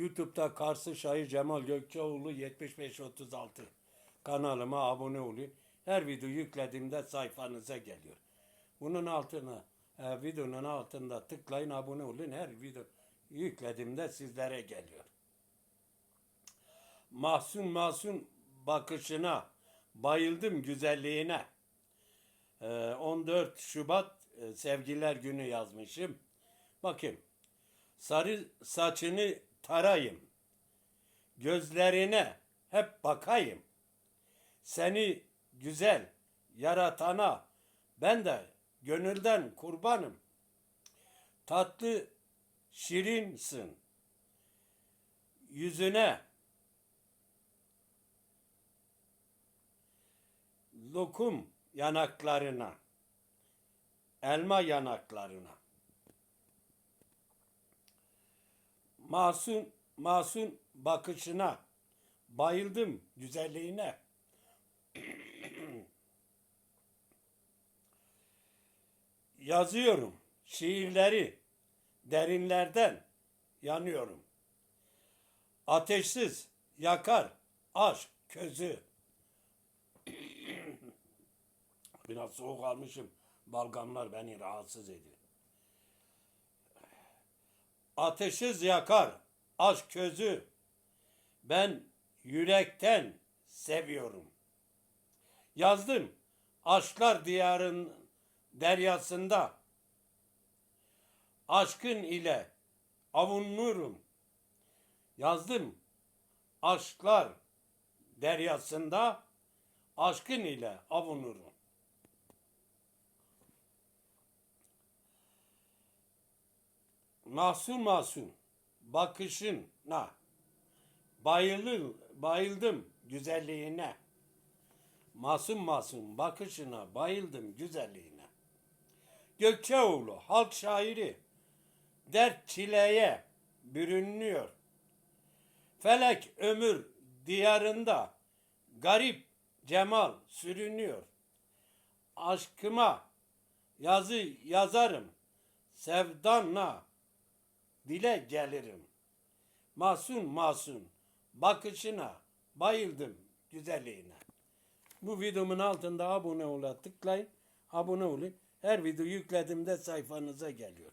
YouTube'da Karsı Şair Cemal Gökçeoğlu 7536 kanalıma abone olun. Her video yüklediğimde sayfanıza geliyor. Bunun altına e, videonun altında tıklayın abone olun. Her video yüklediğimde sizlere geliyor. Mahsun mahsun bakışına bayıldım güzelliğine. Ee, 14 Şubat e, Sevgililer Günü yazmışım. Bakayım. Sarı saçını tarayım. Gözlerine hep bakayım. Seni güzel yaratana ben de gönülden kurbanım. Tatlı şirinsin. Yüzüne lokum yanaklarına, elma yanaklarına. Masum, masum bakışına, bayıldım güzelliğine. Yazıyorum şiirleri derinlerden yanıyorum. Ateşsiz yakar aşk közü. Biraz soğuk almışım. Balgamlar beni rahatsız ediyor. Ateşiz yakar aşk közü. Ben yürekten seviyorum. Yazdım aşklar diyarın deryasında. Aşkın ile avunurum. Yazdım aşklar deryasında aşkın ile avunurum. Mahsun mahsun bakışına bayıldım, bayıldım güzelliğine. Masum masum bakışına bayıldım güzelliğine. Gökçeoğlu halk şairi dert çileye bürünüyor. Felek ömür diyarında garip cemal sürünüyor. Aşkıma yazı yazarım, sevdanla dile gelirim. Masum masum bakışına bayıldım güzelliğine. Bu videomun altında abone ola tıklayın. Abone olun. Her video yüklediğimde sayfanıza geliyor.